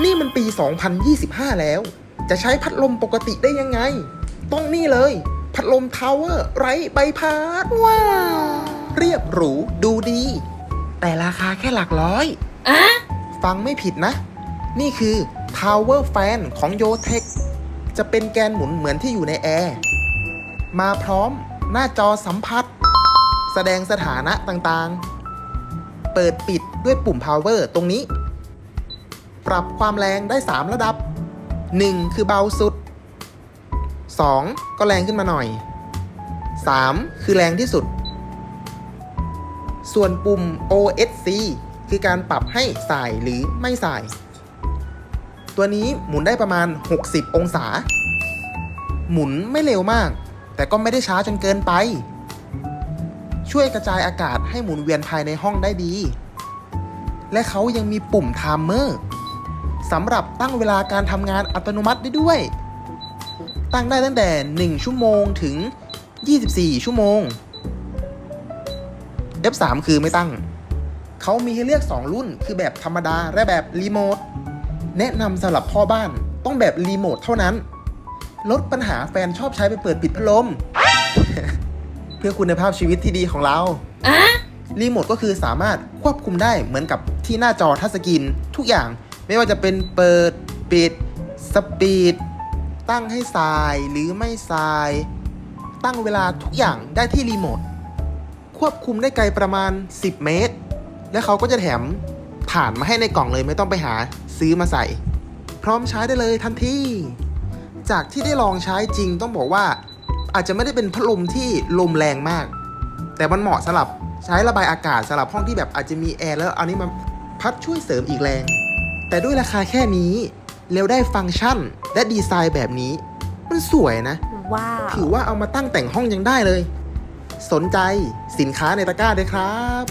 นี่มันปี 2025 แล้ว จะใช้พัดลมปกติได้ยังไง ต้องนี่เลย พัดลมทาวเวอร์ไร้ใบพัด ว้าว เรียบหรูดูดี แต่ราคาแค่หลักร้อยอะฟังไม่ผิดนะ นี่คือ Tower Fan ของ y o t e c h จะเป็นแกนหมุนเหมือนที่อยู่ในแอร์มาพร้อมหน้าจอสัมผัส แสดงสถานะต่างๆ เปิดปิดด้วยปุ่ม Power ตรงนี้ ปรับความแรงได้ 3 ระดับ 1 คือเบาสุด 2 ก็แรงขึ้นมาหน่อย 3 คือแรงที่สุด ส่วนปุ่ม OSC คือการปรับให้สายหรือไม่สาย ตัวนี้หมุนได้ประมาณ 60 องศา หมุนไม่เร็วมาก แต่ก็ไม่ได้ช้าจนเกินไป ช่วยกระจายอากาศให้หมุนเวียนภายในห้องได้ดี และเขายังมีปุ่มไทม์เมอร์ สำหรับตั้งเวลาการทำงานอัตโนมัติได้ด้วย ตั้งได้ตั้งแต่ 1 ชั่วโมงถึง 24 ชั่วโมง F3 คือไม่ตั้ง เขามีให้เลือก 2 รุ่น คือแบบธรรมดา และแบบรีโมท แนะนำสำหรับพ่อบ้านต้องแบบรีโมทเท่านั้น ลดปัญหาแฟนชอบใช้ไปเปิดปิดพัดลม เพื่อคุณภาพชีวิตที่ดีของเราอะรีโมทก็คือสามารถควบคุมได้เหมือนกับที่หน้าจอทัชสกรีนทุกอย่าง ไม่ว่าจะเป็นเปิดปิดสปีด ตั้งให้สายหรือไม่สาย ตั้งเวลาทุกอย่างได้ที่รีโมทควบคุมได้ไกลประมาณ 10 เมตร และเขาก็จะแถมฐานมาให้ในกล่องเลยไม่ต้องไปหาซื้อมาใส่ พร้อมใช้ได้เลยทันทีจากที่ได้ลองใช้จริงต้องบอกว่าอาจจะไม่ได้เป็นพัดลมที่ลมแรงมาก แต่มันเหมาะสำหรับใช้ระบายอากาศสำหรับห้องที่แบบอาจจะมีแอร์แล้วเอานี้มาพัดช่วยเสริมอีกแรง แต่ด้วยราคาแค่นี้ แล้วได้ฟังก์ชันและดีไซน์แบบนี้ มันสวยนะ ว้าว ถือว่าเอามาตั้งแต่งห้องยังได้เลย สนใจสินค้าในตะกร้าด้วยครับ